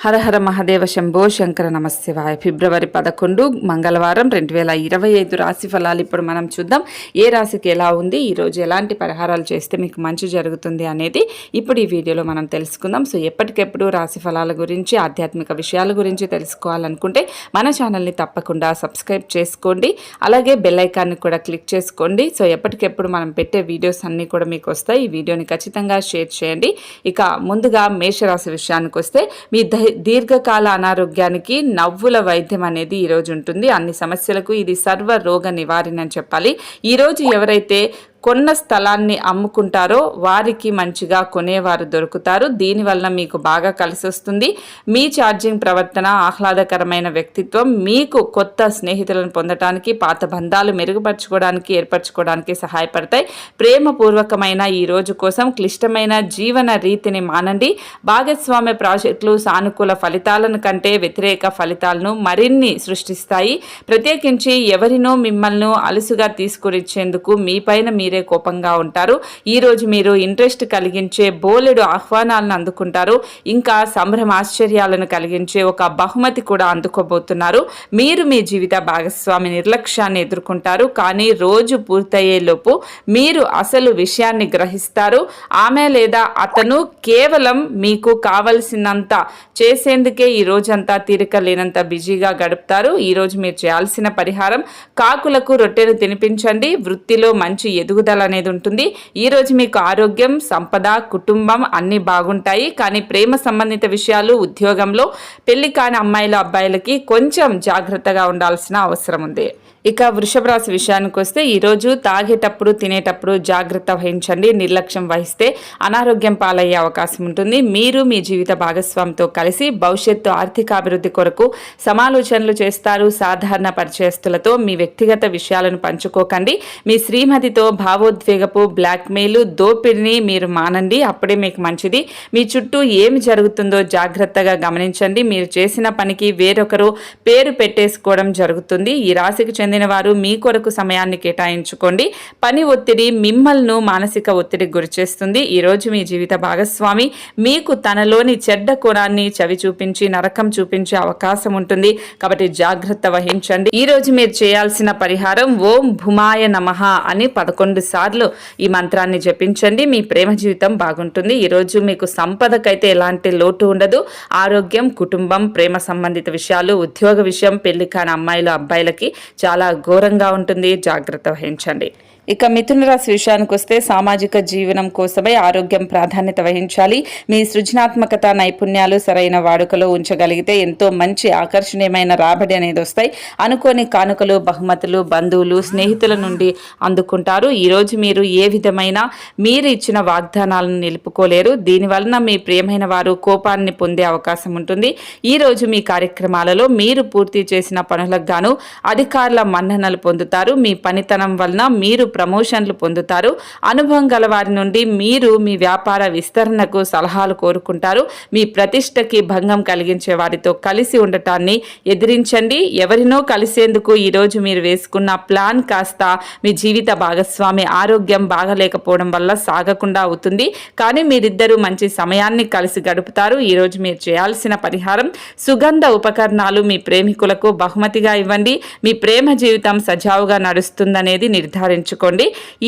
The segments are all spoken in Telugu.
హరహర మహాదేవ శంభో శంకర నమశివాయ ఫిబ్రవరి పదకొండు మంగళవారం రెండు వేల ఇరవై ఐదు రాశి ఫలాలు ఇప్పుడు మనం చూద్దాం. ఏ రాశికి ఎలా ఉంది? ఈరోజు ఎలాంటి పరిహారాలు చేస్తే మీకు మంచి జరుగుతుంది అనేది ఇప్పుడు ఈ వీడియోలో మనం తెలుసుకుందాం. సో ఎప్పటికెప్పుడు రాశి ఫలాల గురించి ఆధ్యాత్మిక విషయాల గురించి తెలుసుకోవాలనుకుంటే మన ఛానల్ని తప్పకుండా సబ్స్క్రైబ్ చేసుకోండి. అలాగే బెల్ ఐకాన్ని కూడా క్లిక్ చేసుకోండి. సో ఎప్పటికెప్పుడు మనం పెట్టే వీడియోస్ అన్నీ కూడా మీకు వస్తాయి. ఈ వీడియోని ఖచ్చితంగా షేర్ చేయండి. ఇక ముందుగా మేషరాశి విషయానికి వస్తే మీ దై- దీర్ఘకాల అనారోగ్యానికి నవ్వుల వైద్యం అనేది ఈరోజు ఉంటుంది. అన్ని సమస్యలకు ఇది సర్వ రోగ నివారణ అని చెప్పాలి. ఈరోజు ఎవరైతే కొన్న స్థలాన్ని అమ్ముకుంటారో వారికి మంచిగా కొనేవారు దొరుకుతారు. దీనివల్ల మీకు బాగా కలిసి వస్తుంది. మీ ఛార్జింగ్ ప్రవర్తన ఆహ్లాదకరమైన వ్యక్తిత్వం మీకు కొత్త స్నేహితులను పొందడానికి పాత బంధాలు మెరుగుపరచుకోవడానికి ఏర్పరచుకోవడానికి సహాయపడతాయి. ప్రేమపూర్వకమైన ఈ రోజు కోసం క్లిష్టమైన జీవన రీతిని మానండి. భాగస్వామ్య ప్రాజెక్టులు సానుకూల ఫలితాలను కంటే వ్యతిరేక ఫలితాలను మరిన్ని సృష్టిస్తాయి. ప్రత్యేకించి ఎవరినో మిమ్మల్ని అలుసుగా తీసుకురిచ్చేందుకు మీపైన మీరే కోపంగా ఉంటారు. ఈ రోజు మీరు ఇంట్రెస్ట్ కలిగించే బోలెడు ఆహ్వానాలను అందుకుంటారు. ఇంకా సంభ్రమ ఆశ్చర్యాలను కలిగించే ఒక బహుమతి కూడా అందుకోబోతున్నారు. మీరు మీ జీవిత భాగస్వామి నిర్లక్ష్యాన్ని ఎదుర్కొంటారు. కానీ రోజు పూర్తయ్యేలోపు మీరు అసలు విషయాన్ని గ్రహిస్తారు. ఆమె లేదా అతను కేవలం మీకు కావలసినంత చేసేందుకే ఈ రోజంతా తీరిక లేనంత బిజీగా గడుపుతారు. ఈ రోజు మీరు చేయాల్సిన పరిహారం కాకులకు రొట్టెను తినిపించండి. వృత్తిలో మంచి ఎదుగు ఎదుగుదల అనేది ఉంటుంది. ఈ రోజు మీకు ఆరోగ్యం సంపద కుటుంబం అన్నీ బాగుంటాయి. కానీ ప్రేమ సంబంధిత విషయాలు ఉద్యోగంలో పెళ్ళి కాని అమ్మాయిల అబ్బాయిలకి కొంచెం జాగ్రత్తగా ఉండాల్సిన అవసరం ఉంది. ఇక వృషభ రాశి విషయానికి వస్తే ఈరోజు తాగేటప్పుడు తినేటప్పుడు జాగ్రత్త వహించండి. నిర్లక్ష్యం వహిస్తే అనారోగ్యం పాలయ్యే అవకాశం ఉంటుంది. మీరు మీ జీవిత భాగస్వామితో కలిసి భవిష్యత్తు ఆర్థిక అభివృద్ధి కొరకు సమాలోచనలు చేస్తారు. సాధారణ పరిచయస్తులతో మీ వ్యక్తిగత విషయాలను పంచుకోకండి. మీ శ్రీమతితో భావోద్వేగపు బ్లాక్మెయిల్ దోపిడిని మీరు మానండి. అప్పుడే మీకు మంచిది. మీ చుట్టూ ఏమి జరుగుతుందో జాగ్రత్తగా గమనించండి. మీరు చేసిన పనికి వేరొకరు పేరు పెట్టేసుకోవడం జరుగుతుంది. ఈ రాశికి చెందిన వారు మీ కొరకు సమయాన్ని కేటాయించుకోండి. పని ఒత్తిడి మిమ్మల్ని మానసిక ఒత్తిడికి గురిచేస్తుంది ఈరోజు మీ జీవిత భాగస్వామి మీకు తనలోని చెడ్డ కోణాన్ని చవి చూపించి నరకం చూపించే అవకాశం ఉంటుంది. కాబట్టి జాగ్రత్త వహించండి. ఈ రోజు మీరు చేయాల్సిన పరిహారం ఓం భుమాయ నమః అని పదకొండు సార్లు ఈ మంత్రాన్ని జపించండి. మీ ప్రేమ జీవితం బాగుంటుంది. ఈరోజు మీకు సంపదకైతే ఎలాంటి లోటు ఉండదు. ఆరోగ్యం కుటుంబం ప్రేమ సంబంధిత విషయాలు ఉద్యోగ విషయం పెళ్ళి కాని అమ్మాయిలు అబ్బాయిలకి చాలా ఘోరంగా ఉంటుంది. జాగ్రత్త వహించండి. ఇక మిథున రాశి విషయానికి వస్తే సామాజిక జీవనం కోసమై ఆరోగ్యం ప్రాధాన్యత వహించాలి. మీ సృజనాత్మకత నైపుణ్యాలు సరైన వాడుకలో ఉంచగలిగితే ఎంతో మంచి ఆకర్షణీయమైన రాబడి అనేది వస్తాయి. అనుకోని కానుకలు బహుమతులు బంధువులు స్నేహితుల నుండి అందుకుంటారు. ఈరోజు మీరు ఏ విధమైన మీరు ఇచ్చిన వాగ్దానాలను నిలుపుకోలేరు. దీనివలన మీ ప్రియమైన వారు కోపాన్ని పొందే అవకాశం ఉంటుంది. ఈ రోజు మీ కార్యక్రమాలలో మీరు పూర్తి చేసిన పనులకు గాను అధికారుల మన్ననలు పొందుతారు. మీ పనితనం వలన మీరు ప్రమోషన్లు పొందుతారు. అనుభవం గల వారి నుండి మీరు మీ వ్యాపార విస్తరణకు సలహాలు కోరుకుంటారు. మీ ప్రతిష్టకి భంగం కలిగించే వారితో కలిసి ఉండటాన్ని ఎదిరించండి. ఎవరినో కలిసేందుకు ఈరోజు మీరు వేసుకున్న ప్లాన్ కాస్త మీ జీవిత భాగస్వామి ఆరోగ్యం బాగలేకపోవడం వల్ల సాగకుండా అవుతుంది. కానీ మీరిద్దరూ మంచి సమయాన్ని కలిసి గడుపుతారు. ఈరోజు మీరు చేయాల్సిన పరిహారం సుగంధ ఉపకరణాలు మీ ప్రేమికులకు బహుమతిగా ఇవ్వండి. మీ ప్రేమ జీవితం సజావుగా నడుస్తుందనేది నిర్ధారించుకోండి.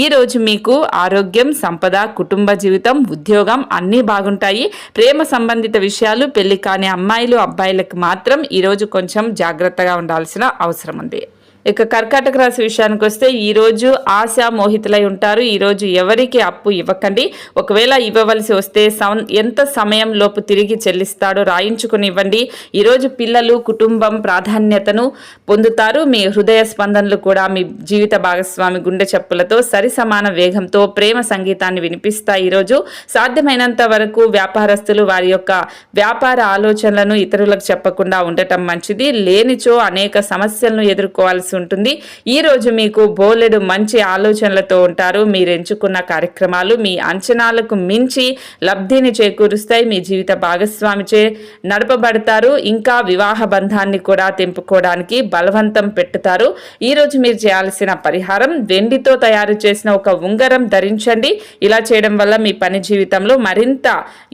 ఈ రోజు మీకు ఆరోగ్యం సంపద కుటుంబ జీవితం ఉద్యోగం అన్నీ బాగుంటాయి. ప్రేమ సంబంధిత విషయాలు పెళ్ళి కాని అమ్మాయిలు అబ్బాయిలకు మాత్రం ఈరోజు కొంచెం జాగ్రత్తగా ఉండాల్సిన అవసరం ఉంది. ఇక కర్కాటక రాశి విషయానికి వస్తే ఈరోజు ఆశ మోహితులై ఉంటారు. ఈరోజు ఎవరికి అప్పు ఇవ్వకండి. ఒకవేళ ఇవ్వవలసి వస్తే సం- ఎంత సమయం లోపు తిరిగి చెల్లిస్తాడో రాయించుకుని ఇవ్వండి ఈరోజు పిల్లలు కుటుంబం ప్రాధాన్యతను పొందుతారు. మీ హృదయ స్పందనలు కూడా మీ జీవిత భాగస్వామి గుండె చెప్పులతో సరి సమాన వేగంతో ప్రేమ సంగీతాన్ని వినిపిస్తాయి. ఈరోజు సాధ్యమైనంత వరకు వ్యాపారస్తులు వారి యొక్క వ్యాపార ఆలోచనలను ఇతరులకు చెప్పకుండా ఉండటం మంచిది. లేనిచో అనేక సమస్యలను ఎదుర్కోవాల్సి రావాల్సి ఉంటుంది. ఈ రోజు మీకు బోలెడు మంచి ఆలోచనలతో ఉంటారు. మీరు ఎంచుకున్న కార్యక్రమాలు మీ అంచనాలకు మించి లబ్ధిని చేకూరుస్తాయి. మీ జీవిత భాగస్వామిచే నడపబడతారు. ఇంకా వివాహ బంధాన్ని కూడా తెంపుకోవడానికి బలవంతం పెట్టుతారు. ఈ రోజు మీరు చేయాల్సిన పరిహారం వెండితో తయారు చేసిన ఒక ఉంగరం ధరించండి. ఇలా చేయడం వల్ల మీ పని జీవితంలో మరింత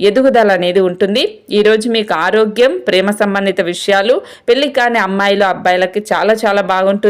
ఎదుగుదల అనేది ఉంటుంది. ఈరోజు మీకు ఆరోగ్యం ప్రేమ సంబంధిత విషయాలు పెళ్ళి కాని అమ్మాయిలు అబ్బాయిలకి చాలా చాలా బాగుంటుంది.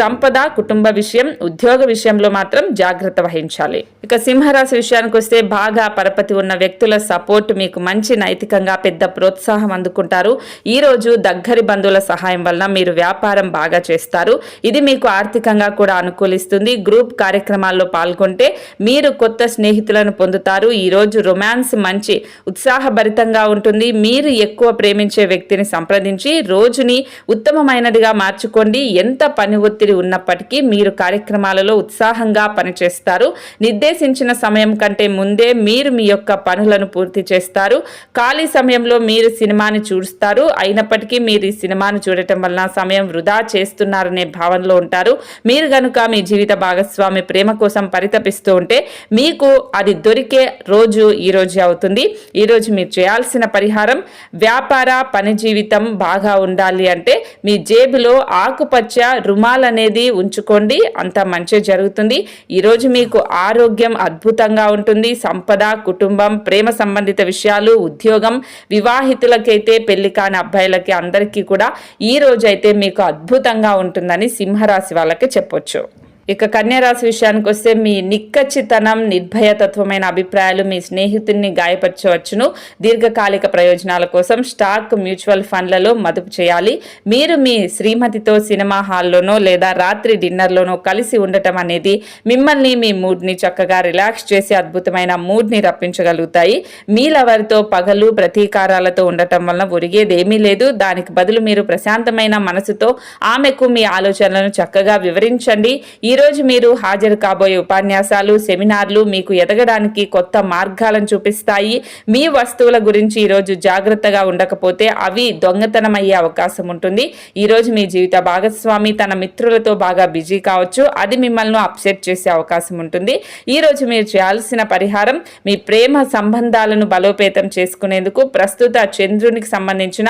సంపద కుటుంబ విషయం ఉద్యోగ విషయంలో మాత్రం జాగ్రత్త వహించాలి. ఇక సింహరాశి విషయానికి వస్తే బాగా పరపతి ఉన్న వ్యక్తుల సపోర్ట్ మీకు మంచి నైతికంగా పెద్ద ప్రోత్సాహం అందుకుంటారు. ఈ రోజు దగ్గరి బంధువుల సహాయం వలన మీరు వ్యాపారం బాగా చేస్తారు. ఇది మీకు ఆర్థికంగా కూడా అనుకూలిస్తుంది. గ్రూప్ కార్యక్రమాల్లో పాల్గొంటే మీరు కొత్త స్నేహితులను పొందుతారు. ఈ రోజు రొమాన్స్ మంచి ఉత్సాహభరితంగా ఉంటుంది. మీరు ఎక్కువ ప్రేమించే వ్యక్తిని సంప్రదించి రోజుని ఉత్తమమైనదిగా మార్చుకోండి. ఎంత పని ఒత్తిడి ఉన్నప్పటికీ మీరు కార్యక్రమాలలో ఉత్సాహంగా పనిచేస్తారు. నిర్దేశించిన సమయం కంటే ముందే మీరు మీ యొక్క పనులను పూర్తి చేస్తారు. ఖాళీ సమయంలో మీరు సినిమాని చూస్తారు. అయినప్పటికీ మీరు ఈ సినిమాను చూడటం వలన సమయం వృధా చేస్తున్నారనే భావనలో ఉంటారు. మీరు గనుక మీ జీవిత భాగస్వామి ప్రేమ కోసం పరితపిస్తూ ఉంటే మీకు అది దొరికే రోజు ఈ రోజు అవుతుంది. ఈరోజు మీరు చేయాల్సిన పరిహారం వ్యాపార పని జీవితం బాగా ఉండాలి అంటే మీ జేబులో ఆకుపచ్చ రుమాల్ అనేది ఉంచుకోండి. అంత మంచి జరుగుతుంది. ఈరోజు మీకు ఆరోగ్యం అద్భుతంగా ఉంటుంది. సంపద కుటుంబం ప్రేమ సంబంధిత విషయాలు ఉద్యోగం వివాహితులకైతే పెళ్ళి కాని అబ్బాయిలకి అందరికీ కూడా ఈ రోజైతే అయితే మీకు అద్భుతంగా ఉంటుందని సింహరాశి వాళ్ళకి చెప్పొచ్చు. ఇక కన్యారాశి విషయానికి వస్తే మీ నిక్కచ్చితనం నిర్భయతత్వమైన అభిప్రాయాలు మీ స్నేహితుడిని గాయపరచవచ్చును. దీర్ఘకాలిక ప్రయోజనాల కోసం స్టాక్ మ్యూచువల్ ఫండ్లలో మదుపు చేయాలి. మీరు మీ శ్రీమతితో సినిమా హాల్లోనో లేదా రాత్రి డిన్నర్లోనో కలిసి ఉండటం అనేది మిమ్మల్ని మీ మూడ్ని చక్కగా రిలాక్స్ చేసి అద్భుతమైన మూడ్ని రప్పించగలుగుతాయి. మీ లవర్తో పగలు ప్రతీకారాలతో ఉండటం వలన ఒరిగేదేమీ లేదు. దానికి బదులు మీరు ప్రశాంతమైన మనసుతో ఆమెకు మీ ఆలోచనలను చక్కగా వివరించండి. ఈరోజు రోజు మీరు హాజరు కాబోయే ఉపన్యాసాలు సెమినార్లు మీకు ఎదగడానికి కొత్త మార్గాలను చూపిస్తాయి. మీ వస్తువుల గురించి ఈరోజు జాగ్రత్తగా ఉండకపోతే అవి దొంగతనం అయ్యే అవకాశం ఉంటుంది. ఈరోజు మీ జీవిత భాగస్వామి తన మిత్రులతో బాగా బిజీ కావచ్చు. అది మిమ్మల్ని అప్సెట్ చేసే అవకాశం ఉంటుంది. ఈరోజు మీరు చేయాల్సిన పరిహారం మీ ప్రేమ సంబంధాలను బలోపేతం చేసుకునేందుకు ప్రస్తుత చంద్రునికి సంబంధించిన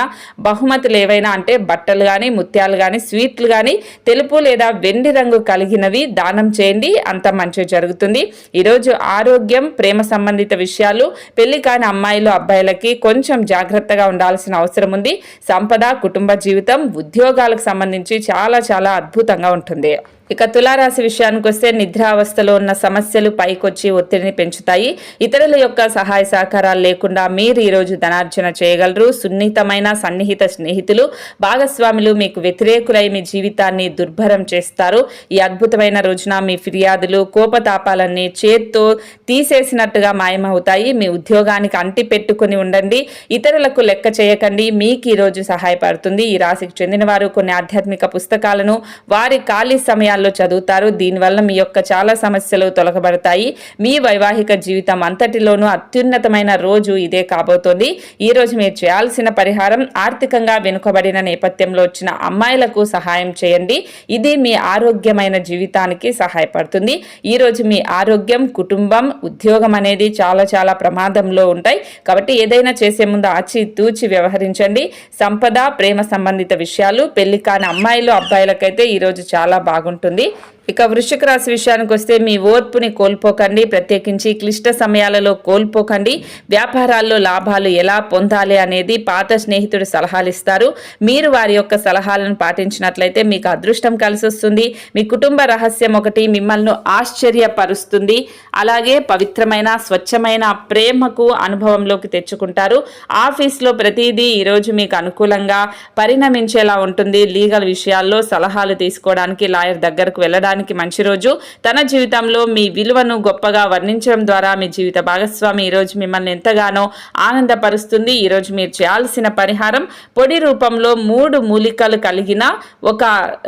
బహుమతులు ఏవైనా అంటే బట్టలు కానీ ముత్యాలు కానీ స్వీట్లు కానీ తెలుపు లేదా వెండి రంగు కలిగినవి దానం చేయండి అంత మంచి జరుగుతుంది. ఈరోజు ఆరోగ్యం ప్రేమ సంబంధిత విషయాలు పెళ్ళి కాని అమ్మాయిలు అబ్బాయిలకి కొంచెం జాగ్రత్తగా ఉండాల్సిన అవసరం ఉంది. సంపద కుటుంబ జీవితం ఉద్యోగాలకు సంబంధించి చాలా చాలా అద్భుతంగా ఉంటుంది. ఇక తులారాశి విషయానికి వస్తే నిద్రావస్థలో ఉన్న సమస్యలు పైకొచ్చి ఒత్తిడిని పెంచుతాయి. ఇతరుల యొక్క సహాయ సహకారాలు లేకుండా మీరు ఈరోజు ధనార్జన చేయగలరు. సున్నితమైన సన్నిహిత స్నేహితులు భాగస్వాములు మీకు వ్యతిరేకులై మీ జీవితాన్ని దుర్భరం చేస్తారు. ఈ అద్భుతమైన రోజున మీ ఫిర్యాదులు కోపతాపాలన్నీ చేత్తో తీసేసినట్టుగా మాయమవుతాయి. మీ ఉద్యోగానికి అంటి పెట్టుకుని ఉండండి. ఇతరులకు లెక్క చేయకండి. మీకు ఈరోజు సహాయపడుతుంది. ఈ రాశికి చెందిన వారు కొన్ని ఆధ్యాత్మిక పుస్తకాలను వారి ఖాళీ సమయాల్లో చదువుతారు. దీనివల్ల మీ యొక్క చాలా సమస్యలు తొలగబడతాయి. మీ వైవాహిక జీవితం అంతటిలోనూ అత్యున్నతమైన రోజు ఇదే కాబోతోంది. ఈ రోజు మీరు చేయాల్సిన పరిహారం ఆర్థికంగా వెనుకబడిన నేపథ్యంలో వచ్చిన అమ్మాయిలకు సహాయం చేయండి. ఇది మీ ఆరోగ్యమైన జీవితానికి సహాయపడుతుంది. ఈ రోజు మీ ఆరోగ్యం కుటుంబం ఉద్యోగం అనేది చాలా చాలా ప్రమాదంలో ఉంటాయి. కాబట్టి ఏదైనా చేసే ముందు ఆచి తూచి వ్యవహరించండి. సంపద ప్రేమ సంబంధిత విషయాలు పెళ్ళి కాని అమ్మాయిలు అబ్బాయిలకైతే ఈరోజు చాలా బాగుంటుంది. ఉంటుంది. ఇక వృషిక రాశి విషయానికి వస్తే మీ ఓర్పుని కోల్పోకండి ప్రత్యేకించి క్లిష్ట సమయాలలో కోల్పోకండి. వ్యాపారాల్లో లాభాలు ఎలా పొందాలి అనేది పాత స్నేహితుడు సలహాలు ఇస్తారు. మీరు వారి యొక్క సలహాలను పాటించినట్లయితే మీకు అదృష్టం కలిసి వస్తుంది. మీ కుటుంబ రహస్యం ఒకటి మిమ్మల్ని ఆశ్చర్యపరుస్తుంది. అలాగే పవిత్రమైన స్వచ్ఛమైన ప్రేమకు అనుభవంలోకి తెచ్చుకుంటారు. ఆఫీస్లో ప్రతిదీ ఈరోజు మీకు అనుకూలంగా పరిణమించేలా ఉంటుంది. లీగల్ విషయాల్లో సలహాలు తీసుకోవడానికి లాయర్ దగ్గరకు వెళ్ళడానికి పొందడానికి మంచి రోజు. తన జీవితంలో మీ విలువను గొప్పగా వర్ణించడం ద్వారా మీ జీవిత భాగస్వామి ఈరోజు మిమ్మల్ని ఎంతగానో ఆనందపరుస్తుంది. ఈరోజు మీరు చేయాల్సిన పరిహారం పొడి రూపంలో మూడు మూలికలు కలిగిన ఒక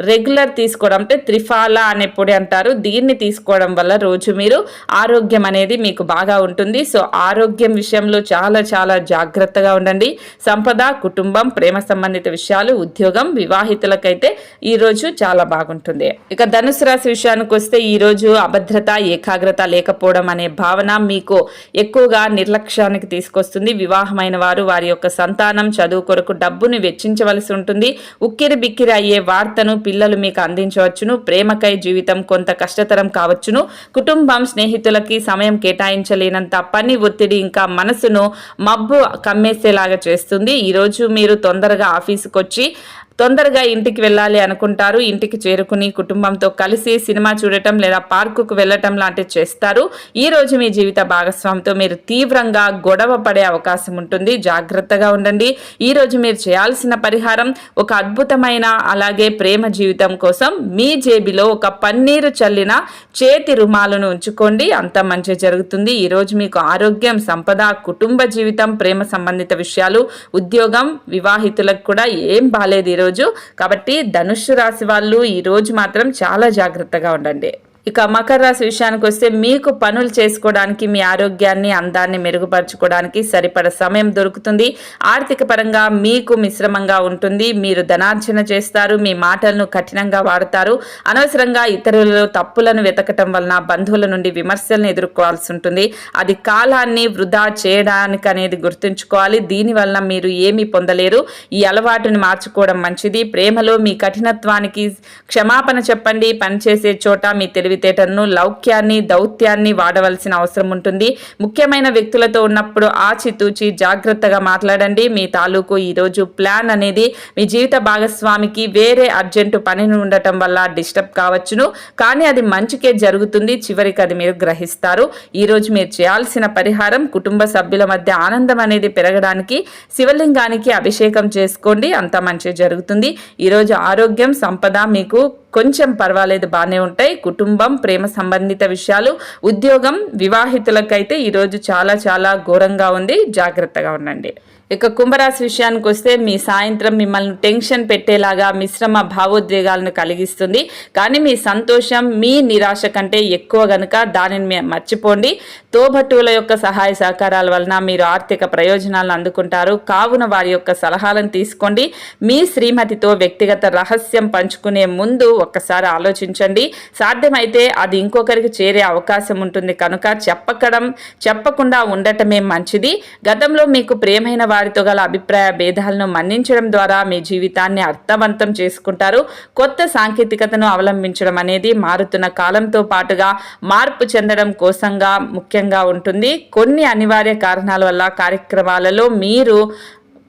రెగ్యులర్ తీసుకోవడం అంటే త్రిఫాల అనే పొడి అంటారు. దీన్ని తీసుకోవడం వల్ల రోజు మీరు ఆరోగ్యం అనేది మీకు బాగా ఉంటుంది. సో ఆరోగ్యం విషయంలో చాలా చాలా జాగ్రత్తగా ఉండండి. సంపద కుటుంబం ప్రేమ సంబంధిత విషయాలు ఉద్యోగం వివాహితులకైతే ఈ రోజు చాలా బాగుంటుంది. ఇక ధనుసు రాశి విషయానికి వస్తే ఈరోజు అభద్రత ఏకాగ్రత లేకపోవడం అనే భావన మీకు ఎక్కువగా నిర్లక్ష్యానికి తీసుకొస్తుంది. వివాహమైన వారు వారి యొక్క సంతానం చదువు కొరకు డబ్బును వెచ్చించవలసి ఉంటుంది. ఉక్కిరి బిక్కిరి అయ్యే వార్తను పిల్లలు మీకు అందించవచ్చును. ప్రేమకై జీవితం కొంత కష్టతరం కావచ్చును. కుటుంబం స్నేహితులకి సమయం కేటాయించలేనంత పని ఒత్తిడి ఇంకా మనసును మబ్బు కమ్మేసేలాగా చేస్తుంది. ఈరోజు మీరు తొందరగా ఆఫీస్కి వచ్చి తొందరగా ఇంటికి వెళ్ళాలి అనుకుంటారు. ఇంటికి చేరుకుని కుటుంబంతో కలిసి సినిమా చూడటం లేదా పార్కుకు వెళ్ళటం లాంటివి చేస్తారు. ఈ రోజు మీ జీవిత భాగస్వామితో మీరు తీవ్రంగా గొడవ పడే అవకాశం ఉంటుంది. జాగ్రత్తగా ఉండండి. ఈ రోజు మీరు చేయాల్సిన పరిహారం ఒక అద్భుతమైన అలాగే ప్రేమ జీవితం కోసం మీ జేబిలో ఒక పన్నీరు చల్లిన చేతి రుమాలను ఉంచుకోండి. అంత మంచి జరుగుతుంది. ఈ రోజు మీకు ఆరోగ్యం సంపద కుటుంబ జీవితం ప్రేమ సంబంధిత విషయాలు ఉద్యోగం వివాహితులకు కూడా ఏం బాలేదు. ఈరోజు కాబట్టి ధనుస్సు రాశి వాళ్ళు ఈ రోజు మాత్రం చాలా జాగ్రత్తగా ఉండండి. ఇక మకర రాశి విషయానికి వస్తే మీకు పనులు చేసుకోవడానికి మీ ఆరోగ్యాన్ని అందాన్ని మెరుగుపరచుకోవడానికి సరిపడ సమయం దొరుకుతుంది. ఆర్థిక పరంగా మీకు మిశ్రమంగా ఉంటుంది. మీరు ధనార్జన చేస్తారు. మీ మాటలను కఠినంగా వాడతారు. అనవసరంగా ఇతరులలో తప్పులను వెతకటం వలన బంధువుల నుండి విమర్శలను ఎదుర్కోవాల్సి ఉంటుంది. అది కాలాన్ని వృధా చేయడానికి అనేది గుర్తుంచుకోవాలి దీనివల్ల మీరు ఏమీ పొందలేరు. ఈ అలవాటుని మార్చుకోవడం మంచిది. ప్రేమలో మీ కఠినత్వానికి క్షమాపణ చెప్పండి. పనిచేసే చోట మీ తెలివి తెలివితేటలను లౌక్యాన్ని దౌత్యాన్ని వాడవలసిన అవసరం ఉంటుంది. ముఖ్యమైన వ్యక్తులతో ఉన్నప్పుడు ఆచితూచి జాగ్రత్తగా మాట్లాడండి. మీ తాలూకు ఈరోజు ప్లాన్ అనేది మీ జీవిత భాగస్వామికి వేరే అర్జెంటు పనిని ఉండటం వల్ల డిస్టర్బ్ కావచ్చును. కానీ అది మంచికే జరుగుతుంది. చివరికి అది మీరు గ్రహిస్తారు. ఈరోజు మీరు చేయాల్సిన పరిహారం కుటుంబ సభ్యుల మధ్య ఆనందం అనేది పెరగడానికి శివలింగానికి అభిషేకం చేసుకోండి. అంత మంచి జరుగుతుంది. ఈరోజు ఆరోగ్యం సంపద మీకు కొంచెం పర్వాలేదు బాగానే ఉంటాయి. కుటుంబ ప్రేమ సంబంధిత విషయాలు ఉద్యోగం వివాహితులకైతే ఈరోజు చాలా చాలా ఘోరంగా ఉంది. జాగ్రత్తగా ఉండండి. ఇక కుంభరాశి విషయానికి వస్తే మీ సాయంత్రం మిమ్మల్ని టెన్షన్ పెట్టేలాగా మిశ్రమ భావోద్వేగాలను కలిగిస్తుంది. కానీ మీ సంతోషం మీ నిరాశ కంటే ఎక్కువ గనుక దానిని మర్చిపోండి. తోబట్టువుల యొక్క సహాయ సహకారాల వలన మీరు ఆర్థిక ప్రయోజనాలను అందుకుంటారు. కావున వారి యొక్క సలహాలను తీసుకోండి. మీ శ్రీమతితో వ్యక్తిగత రహస్యం పంచుకునే ముందు ఒక్కసారి ఆలోచించండి. సాధ్యమైతే అది ఇంకొకరికి చేరే అవకాశం ఉంటుంది. కనుక చెప్పకడం చెప్పకుండా ఉండటమే మంచిది. గతంలో మీకు ప్రేమైన వారితో గల అభిప్రాయ భేదాలను మన్నించడం ద్వారా మీ జీవితాన్ని అర్థవంతం చేసుకుంటారు. కొత్త సాంకేతికతను అవలంబించడం అనేది మారుతున్న కాలంతో పాటుగా మార్పు చెందడం కోసంగా ముఖ్యంగా ఉంటుంది. కొన్ని అనివార్య కారణాల వల్ల కార్యక్రమాలలో మీరు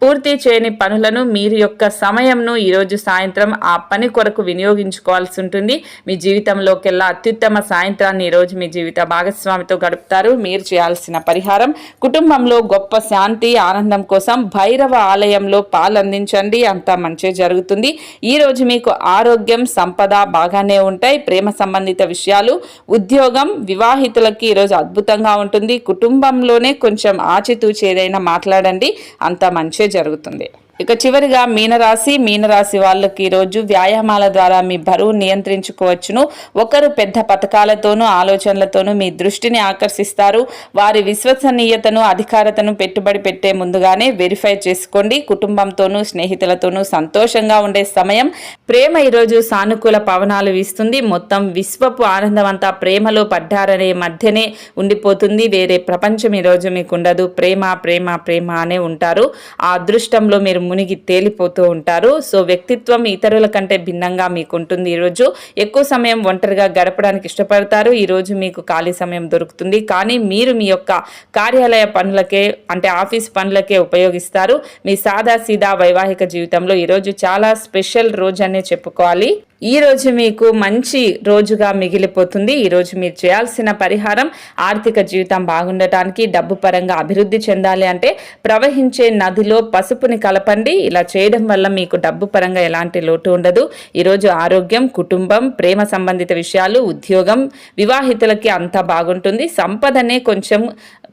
పూర్తి చేయని పనులను మీరు యొక్క సమయంను ఈరోజు సాయంత్రం ఆ పని కొరకు వినియోగించుకోవాల్సి ఉంటుంది. మీ జీవితంలోకెల్లా అత్యుత్తమ సాయంత్రాన్ని ఈరోజు మీ జీవిత భాగస్వామితో గడుపుతారు. మీరు చేయాల్సిన పరిహారం కుటుంబంలో గొప్ప శాంతి ఆనందం కోసం భైరవ ఆలయంలో పాలందించండి. అంతా మంచి జరుగుతుంది. ఈరోజు మీకు ఆరోగ్యం సంపద బాగానే ఉంటాయి. ప్రేమ సంబంధిత విషయాలు ఉద్యోగం వివాహితులకి ఈరోజు అద్భుతంగా ఉంటుంది. కుటుంబంలోనే కొంచెం ఆచితూచి ఏదైనా మాట్లాడండి. అంతా మంచి జరుగుతుంది. ఇక చివరిగా మీనరాశి మీనరాశి వాళ్ళకి ఈరోజు వ్యాయామాల ద్వారా మీ బరువు నియంత్రించుకోవచ్చును. ఒకరు పెద్ద పథకాలతోనూ ఆలోచనలతోనూ మీ దృష్టిని ఆకర్షిస్తారు. వారి విశ్వసనీయతను అధికారతను పెట్టుబడి పెట్టే ముందుగానే వెరిఫై చేసుకోండి. కుటుంబంతోనూ స్నేహితులతోనూ సంతోషంగా ఉండే సమయం ప్రేమ ఈరోజు సానుకూల పవనాలు వీస్తుంది మొత్తం విశ్వపు ఆనందం అంతా ప్రేమలో పడ్డారనే మధ్యనే ఉండిపోతుంది. వేరే ప్రపంచం ఈరోజు మీకు ఉండదు ప్రేమ ప్రేమ ప్రేమ అనే ఉంటారు. ఆ అదృష్టంలో మీరు మునిగి తేలిపోతూ ఉంటారు. సో వ్యక్తిత్వం ఇతరుల కంటే భిన్నంగా మీకు ఉంటుంది ఈరోజు. ఎక్కువ సమయం ఒంటరిగా గడపడానికి ఇష్టపడతారు. ఈరోజు మీకు ఖాళీ సమయం దొరుకుతుంది. కానీ మీరు మీ యొక్క కార్యాలయ పనులకే అంటే ఆఫీస్ పనులకే ఉపయోగిస్తారు. మీ సాదా సీదా వైవాహిక జీవితంలో ఈరోజు చాలా స్పెషల్ రోజు అనే చెప్పుకోవాలి. ఈరోజు మీకు మంచి రోజుగా మిగిలిపోతుంది. ఈరోజు మీరు చేయాల్సిన పరిహారం ఆర్థిక జీవితం బాగుండటానికి డబ్బు పరంగా అభివృద్ధి చెందాలి అంటే ప్రవహించే నదిలో పసుపుని కలపండి. ఇలా చేయడం వల్ల మీకు డబ్బు పరంగా ఎలాంటి లోటు ఉండదు. ఈరోజు ఆరోగ్యం కుటుంబం ప్రేమ సంబంధిత విషయాలు ఉద్యోగం వివాహితులకి అంతా బాగుంటుంది. సంపదనే కొంచెం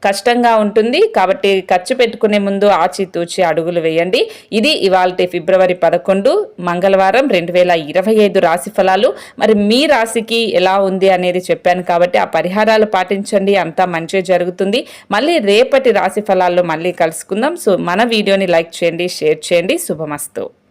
కష్టంగా ఉంటుంది. కాబట్టి ఖర్చు పెట్టుకునే ముందు ఆచితూచి అడుగులు వేయండి. ఇది ఇవాళ ఫిబ్రవరి పదకొండు మంగళవారం రెండు వేల ఇరవై ఐదు రాశి ఫలాలు. మరి మీ రాశికి ఎలా ఉంది అనేది చెప్పాను కాబట్టి ఆ పరిహారాలు పాటించండి. అంతా మంచిగా జరుగుతుంది. మళ్ళీ రేపటి రాశి ఫలాల్లో మళ్ళీ కలుసుకుందాం. సో మన వీడియోని లైక్ చేయండి షేర్ చేయండి. శుభమస్తు.